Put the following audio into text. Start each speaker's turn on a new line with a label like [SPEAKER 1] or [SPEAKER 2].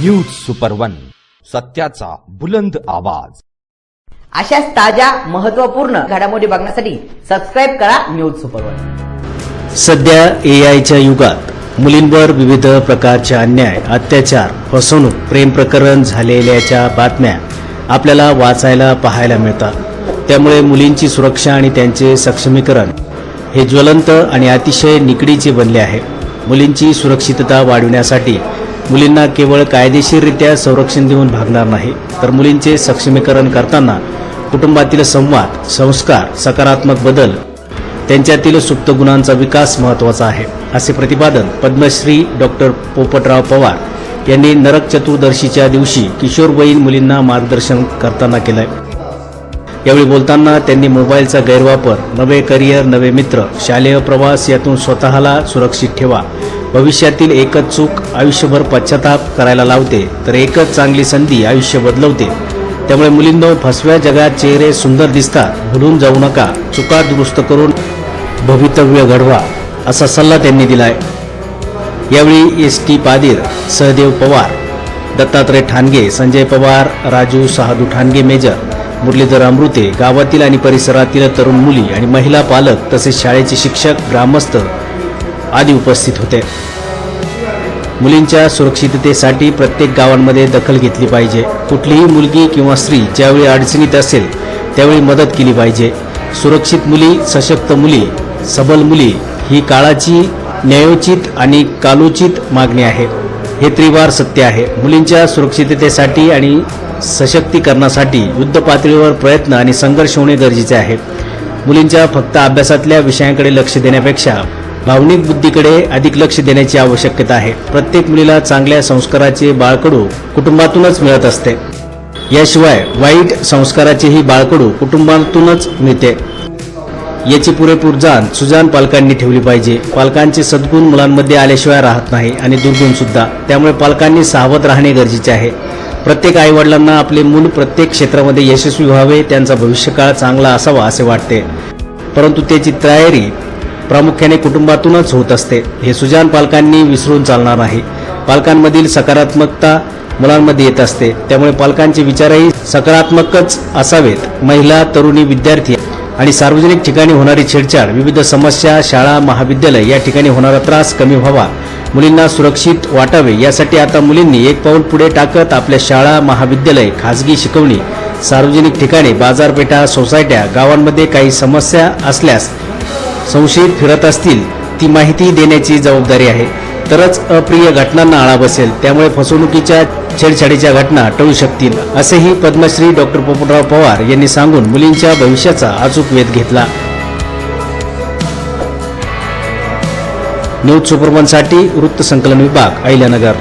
[SPEAKER 1] News super one सत्याचा बुलंद आवाज.
[SPEAKER 2] अशाच ताज्या महत्त्वपूर्ण घडामोडी बघण्यासाठी सबस्क्राईब करा न्यूज सुपर वन
[SPEAKER 3] सध्या ए आयच्या युगात मुलींवर विविध प्रकारचे अन्याय अत्याचार फसवणूक प्रेम प्रकरण झालेल्याच्या बातम्या आपल्याला वाचायला पाहायला मिळतात. त्यामुळे मुलींची सुरक्षा आणि त्यांचे सक्षमीकरण हे ज्वलंत आणि अतिशय निकडीचे बनले आहे. मुलींची सुरक्षितता वाढविण्यासाठी मुलींना केवळ कायदेशीररित्या संरक्षण देऊन भागणार नाही तर मुलींचे सक्षमीकरण करताना कुटुंबातील संवाद संस्कार सकारात्मक बदल त्यांच्यातील सुप्त गुणांचा विकास महत्त्वाचा आहे असे प्रतिपादन पद्मश्री डॉक्टर पोपटराव पवार यांनी नरक चतुर्दशीच्या दिवशी किशोरवयीन मुलींना मार्गदर्शन करताना केलंय. यावेळी बोलताना त्यांनी मोबाईलचा गैरवापर नवे करिअर नवे मित्र शालेय प्रवास यातून स्वतःला सुरक्षित ठेवा भविष्यातील एकच चूक आयुष्यभर पश्चाताप करायला लावते तर एकच चांगली संधी आयुष्य बदलवते. त्यामुळे मुलींनो फसव्या जगात चेहरे सुंदर दिसतात भुलून जाऊ नका चुका दुरुस्त करून भवितव्य घडवा असा सल्ला त्यांनी दिलाय. यावेळी S T Padir Sahdev Pawar Dattatray Thange Sanjay Pawar Raju Sahadu Thange major Muralidhar Amrute गावातील आणि परिसरातील तरुण मुली आणि महिला पालक तसेच शाळेचे शिक्षक ग्रामस्थ आदी उपस्थित होते. मुलींच्या सुरक्षिततेसाठी प्रत्येक गावांमध्ये दखल घेतली पाहिजे. कुठलीही मुलगी किंवा स्त्री ज्यावेळी अडचणीत असेल त्यावेळी मदत केली पाहिजे. सुरक्षित मुली सशक्त मुली सबल मुली ही काळाची न्यायोचित आणि कालोचित मागणी आहे. हे त्रिवार सत्य आहे. मुलींच्या सुरक्षिततेसाठी आणि सशक्तीकरणासाठी युद्ध पातळीवर प्रयत्न आणि संघर्ष होणे गरजेचे आहे. मुलींच्या फक्त अभ्यासातल्या विषयांकडे लक्ष देण्यापेक्षा भावनिक बुद्धीकडे अधिक लक्ष देण्याची आवश्यकता आहे. प्रत्येक मुलीला चांगल्या संस्काराचे बाळकडू कुटुंबातूनच मिळत असते. याशिवाय वाईट संस्काराचेही बाळकडू कुटुंबातूनच मिळते. याची पुरेपूर जाण सुजान पालकांनी ठेवली पाहिजे. पालकांचे सद्गुण मुलांमध्ये आल्याशिवाय राहत नाही आणि दुर्गुण सुद्धा. त्यामुळे पालकांनी सावध राहणे गरजेचे आहे. प्रत्येक आईवडिलांना आपले मूल प्रत्येक क्षेत्रामध्ये यशस्वी व्हावे त्यांचा भविष्यकाळ चांगला असावा असे वाटते. परंतु त्याची तयारी प्रामुख्याने कुटुंबातूनच होत असते. हे सुजान पालकांनी विसरून चालणार नाही. पालकांमधील सकारात्मकता मुलांमध्ये येत असते. त्यामुळे पालकांचे विचारही सकारात्मकच असावेत. महिला तरुणी विद्यार्थी आणि सार्वजनिक ठिकाणी होणारी छेडछाड विविध समस्या शाळा महाविद्यालय या ठिकाणी होणारा त्रास कमी व्हावा. मुलींना सुरक्षित वाटावे यासाठी आता मुलींनी एक पाऊल पुढे टाकत आपल्या शाळा महाविद्यालय खाजगी शिकवणी सार्वजनिक ठिकाणी बाजारपेठा सोसायट्या गावांमध्ये काही समस्या असल्यास संशयित फिरत असतील ती माहिती देण्याची जबाबदारी आहे. तरच अप्रिय घटनांना आळा बसेल त्यामुळे फसवणुकीच्या छेडछाडीच्या घटना टळू शकतील असेही पद्मश्री डॉक्टर पोपटराव पवार यांनी सांगून मुलींच्या भविष्याचा अचूक वेध घेतला. न्यूज सुपरमनसाठी वृत्त संकलन विभाग अहिल्यानगर.